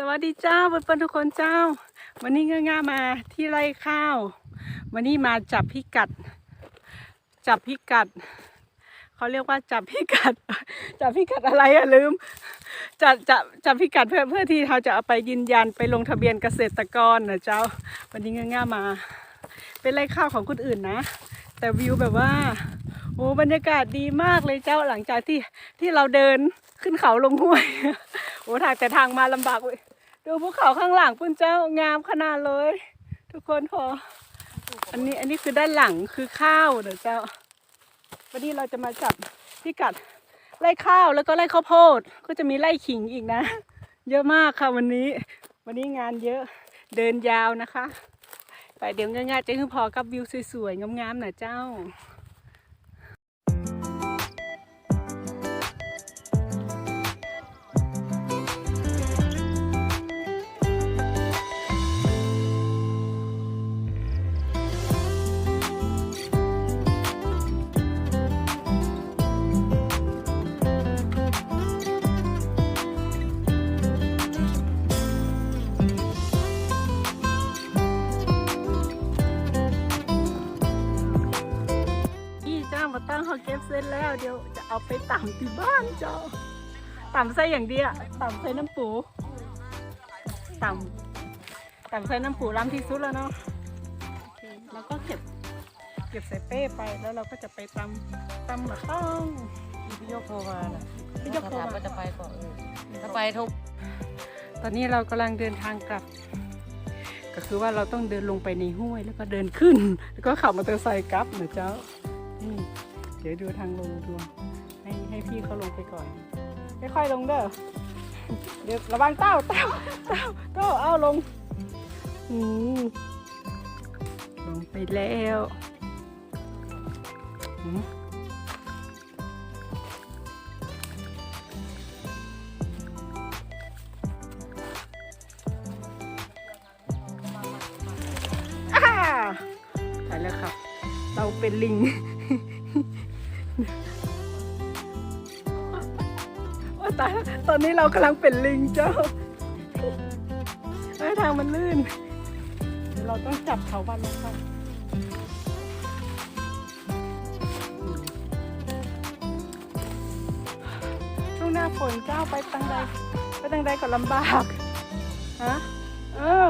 สวัสดีเจ้าเพื่อนๆทุกคนเจ้า วันนี้ง่ายๆมาที่ไร่ข้าว วันนี้มาจับพิกัด จับพิกัดเขาเรียกว่าจับพิกัด จับพิกัดอะไรอะลืมจับจับจับพิกัดเพื่อเพื่อที่เขาจะเอาไปยืนยันไปลงทะเบียนเกษตรกรนะเจ้า วันนี้ง่ายๆมา เป็นไร่ข้าวของคนอื่นนะ แต่วิวแบบว่าโอ้บรรยากาศดีมากเลยเจ้าหลังจากที่ที่เราเดิน ขึ้นเขาลงห้วยโอ้ทางแต่ทางมาลำบากเว้ยดูภูเขาข้างหลังปุ่นเจ้างามขนาดเลย ทุกคนพอ อันนี้อันนี้คือด้านหลังคือข้าวเดี๋ยวเจ้า วันนี้เราจะมาจับพิกัดไร่ข้าวแล้วก็ไร่ข้าวโพดก็จะมีไร่ขิงอีกนะ เยอะมากค่ะวันนี้ วันนี้งานเยอะเดินยาวนะคะ ไปเดี๋ยวง่ายๆจะคือพอกับวิวสวยๆงามๆนะเจ้า เจ้ามาตั้งเขาเก็บเสร็จแล้วเดี๋ยวจะเอาไปต่ำที่บ้านเจ้าต่ำใส่อย่างเดียวต่ำใส่น้ำปูต่ำต่ำใส่น้ำปูล้ำที่สุดแล้วเนาะโอเคแล้วก็เก็บเก็บใส่เป้ไปแล้วเราก็จะไปตำตำมะต้องพี่ยกโทรมาน่ะพี่ยกโทรมาถว่าจะไปก่อนเออถ้าไปโทรตอนนี้เรากำลังเดินทางกลับ ก็คือว่าเราต้องเดินลงไปในห้วยแล้วก็เดินขึ้น แล้วก็ขับมอเตอร์ไซค์กลับนะเจ้านี่เดี๋ยวดูทางลงดูให้ให้พี่เขาลงไปก่อนค่อยๆลงเด้อเดี๋ยวระวังเต้าเต้าเต้าเต้าเอาลงอืมลงไปแล้วอ่าไปแล้วครับ เราเป็นลิง ว่าตายตอนนี้เรากำลังเป็นลิงเจ้าเอ้ทางมันลื่น เราต้องจับเขาวันนะครับช่วงหน้าฝนเจ้าไปตังใดไปตังใดก็ลำบากฮะเออ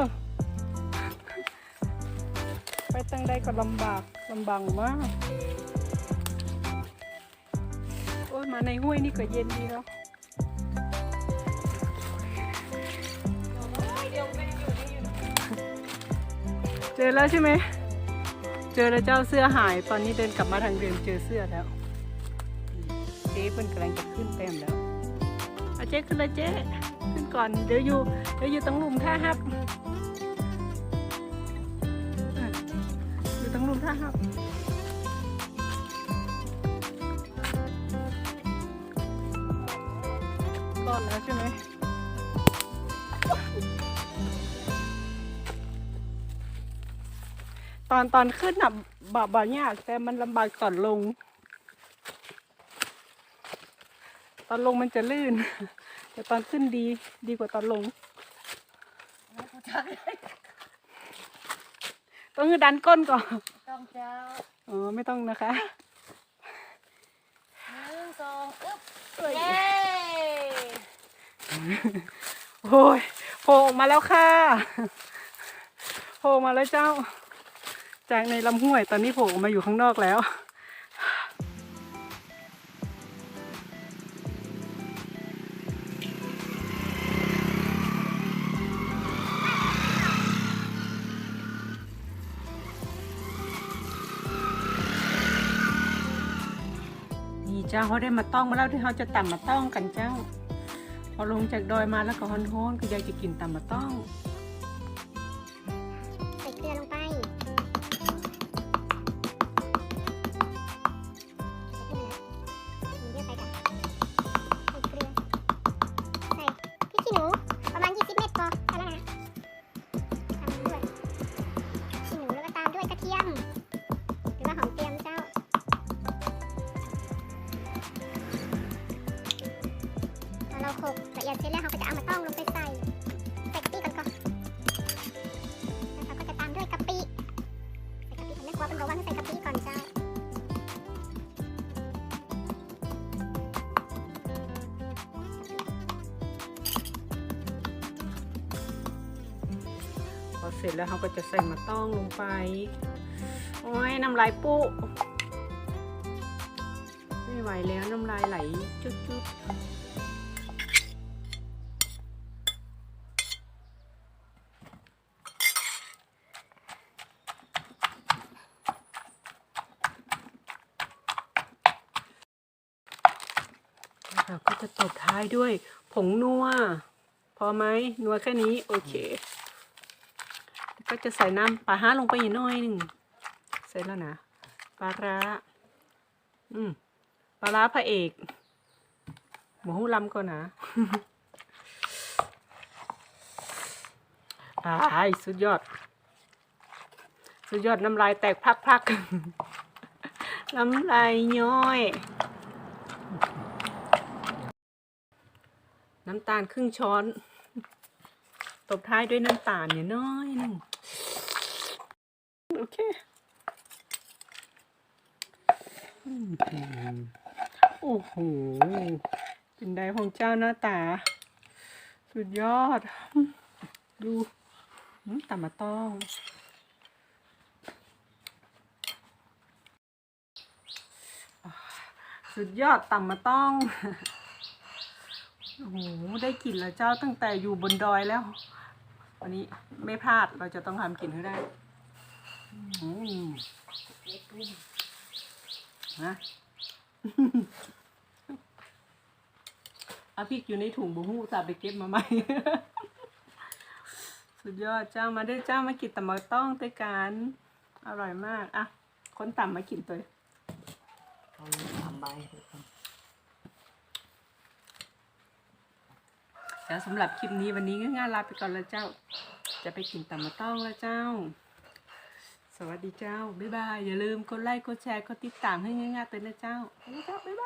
ไปตังใดก็ลำบากลำบากมาก มาในห้วยนี่ก็เย็นดีเนาะเจอแล้วใช่ไหม เจอแล้วเจ้าเสื้อหาย ตอนนี้เดินกลับมาทางเดิมเจอเสื้อแล้วเจ๊เพิ่นกำลังจะขึ้นเต็มแล้วเอาเจ๊ขึ้นเลยเจ๊ขึ้นก่อนเดี๋ยวอยู่เดี๋ยวอยู่ตรงลุมท่าฮับอยู่ตรงลุมท่าฮับ รอดแล้วใช่ไหมตอนตอนขึ้นอะบาบายากแต่มันลำบากตอนลง ตอนลงมันจะลื่น แต่ตอนขึ้นดีดีกว่าตอนลง ต้องคือดันก้นก่อนต้องเจ้าอ๋อไม่ต้องนะคะหนึ่งสองอึ๊บเอ้ยเย้ โอ้ยโผล่ออกมาแล้วค่ะโผล่มาแล้วเจ้า จากในลำห้วยตอนนี้โผล่ออกมาอยู่ข้างนอกแล้วดีเจ้าเขาได้มาต้องมาแล้วที่เขาจะต่ำมาต้องกันเจ้า พอลงจากดอยมาแล้วก็ฮอนๆก็อยากจะกินตำมาต้อง เสร็จแล้วเขาก็จะเอามาต้องลงไปใส่ใส่กะปิก่อนก่อนแล้วเขาก็จะตามด้วยกะปิใส่กะปิผมไม่กลัวเป็นบอกว่าให้ใส่กะปิก่อนจ้าพอเสร็จแล้วเขาก็จะใส่มาต้องลงไป โอ้ยน้ำลายปุ๊ไม่ไหวแล้วน้ำลายไหลจุดๆ เราก็จะตบท้ายด้วยผงนัว พอไหมนัวแค่นี้ โอเค ก็จะใส่น้ำปลาห้าลงไปอีกหน่อยหนึ่งเสร็จแล้วนะปลาร้าอืมปลาร้าพระเอกหมูหูลำก่อนนะอ้ายสุดยอด สุดยอดน้ำลายแตกพักๆน้ำลายย้อย น้ำตาลครึ่งช้อน ตบท้ายด้วยน้ำตาลเนี่ยน้อยหนึงโอเคอืมโอ้โหเป็นไดของเจ้าหน้าตา สุดยอด ดูอืมตำมาต้องอ่าสุดยอดตำมาต้อง โอ้โหได้กลิ่นแล้วเจ้าตั้งแต่อยู่บนดอยแล้ว วันนี้ไม่พลาดเราจะต้องทำกลิ่นให้ได้อืมนะเอาพริกอยู่ในถุงบุหูสับไปเก็บมาใหม่ สุดยอดเจ้ามาเด้เจ้ามากินตำมะต้องด้วยกันอร่อยมาก อะ คนต่ำมากินตัวเอาสามใบ แล้วสำหรับคลิปนี้วันนี้ง่ายๆลาไปก่อนแล้วเจ้า จะไปกินตำมะต้องแล้วเจ้า สวัสดีเจ้า บ๊ายบาย อย่าลืมกดไลค์ กดแชร์ กดติดตามให้ง่ายๆเป็นนะเจ้าไปเจ้า บ๊ายบาย